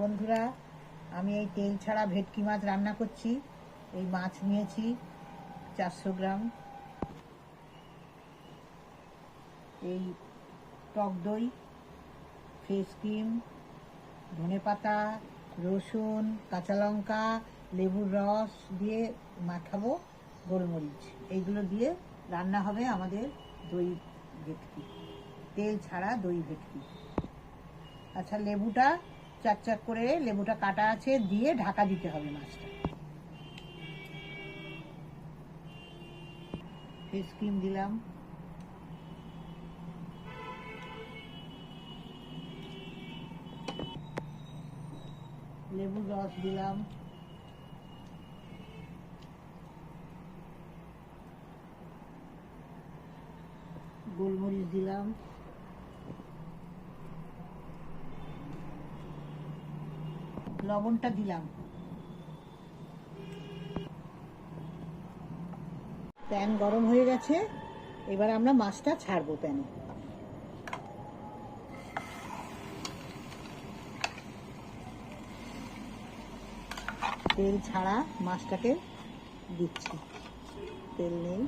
বন্ধুরা, আমি এই তেল ছাড়া ভেটকি মাছ রান্না করছি। এই মাছ নিয়েছি চারশো গ্রাম। এই টক দই, ফেস ক্রিম, ধনে পাতা, রসুন, কাঁচা লঙ্কা, লেবুর রস দিয়ে মাখাবো গোলমরিচ। এইগুলো দিয়ে রান্না হবে আমাদের দই ভেটকি, তেল ছাড়া দই ভেটকি। আচ্ছা লেবুটা চাক চাক করে লেবুটা কাটা আছে, দিয়ে ঢাকা দিতে হবে মাছটা। ফেস ক্রিম দিলাম। লেবুর রস দিলাম। গোলমরিচ দিলাম। লবণটা দিলাম। প্যান গরম হয়ে গেছে, এবার আমরা মাছটা ছাড়বো প্যানে। তেল ছাড়া মাছটাকে দিচ্ছি। তেল নেই,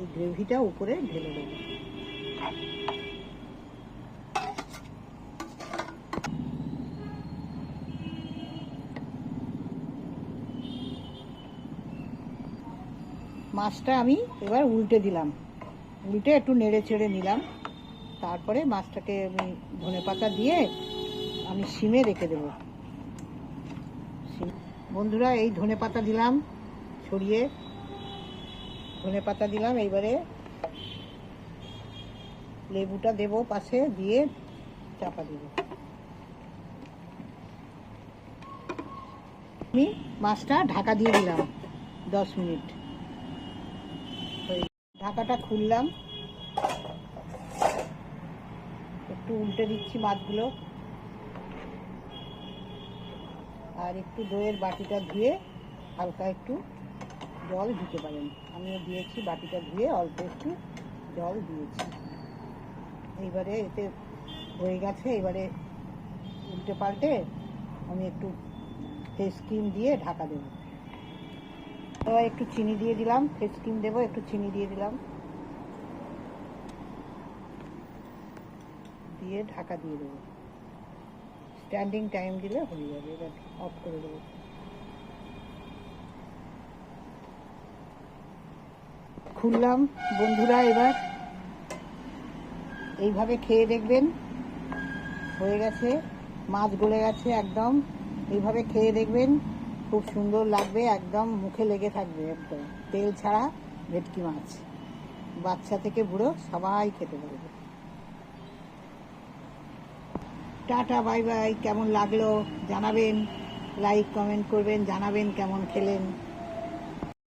এই গ্রেভিটা উপরে ঢেলে দেবো। মাছটা আমি এবার উল্টে দিলাম। উল্টে একটু নেড়ে চেড়ে নিলাম। তারপরে মাছটাকে আমি ধনে পাতা দিয়ে আমি সিমে রেখে দেবো। বন্ধুরা, এই ধনে পাতা দিলাম ছড়িয়ে। ধনে পাতা দিলাম, এইবারে লেবুটা দেব পাশে দিয়ে চাপা দেব। আমি মাছটা ঢাকা দিয়ে দিলাম দশ মিনিট। ঢাকাটা খুললাম। একটু উল্টে দিচ্ছি মাছগুলো। আর একটু দইয়ের বাটিটা ধুয়ে হালকা একটু জল দিতে পারেন। আমিও দিয়েছি বাটিটা ধুয়ে অল্প একটু জল দিয়েছি। এইবারে এতে হয়ে গেছে, এবারে উল্টে পাল্টে আমি একটু ফেস ক্রিম দিয়ে ঢাকা দেবো। এবার একটু চিনি দিয়ে দিলাম ফেস ক্রিম দেবো, একটু চিনি দিয়ে দিলাম। দিয়ে ঢাকা দিয়ে দেবো। স্ট্যান্ডিং টাইম দিলে হয়ে যাবে, এবার অফ করে দেবো। খুললাম। বন্ধুরা, এবার এইভাবে খেয়ে দেখবেন। হয়ে গেছে, মাছ গলে গেছে একদম। এইভাবে খেয়ে দেখবেন। খুব সুন্দর লাগবে, একদম মুখে লেগে থাকবে একদম। তেল ছাড়া ভেটকি মাছ। বাচ্চা থেকে বুড়ো সবাই খেতে পারবে। টাটা, বাই বাই, কেমন লাগল জানাবেন, লাইক, কমেন্ট করবেন, জানাবেন কেমন খেলেন।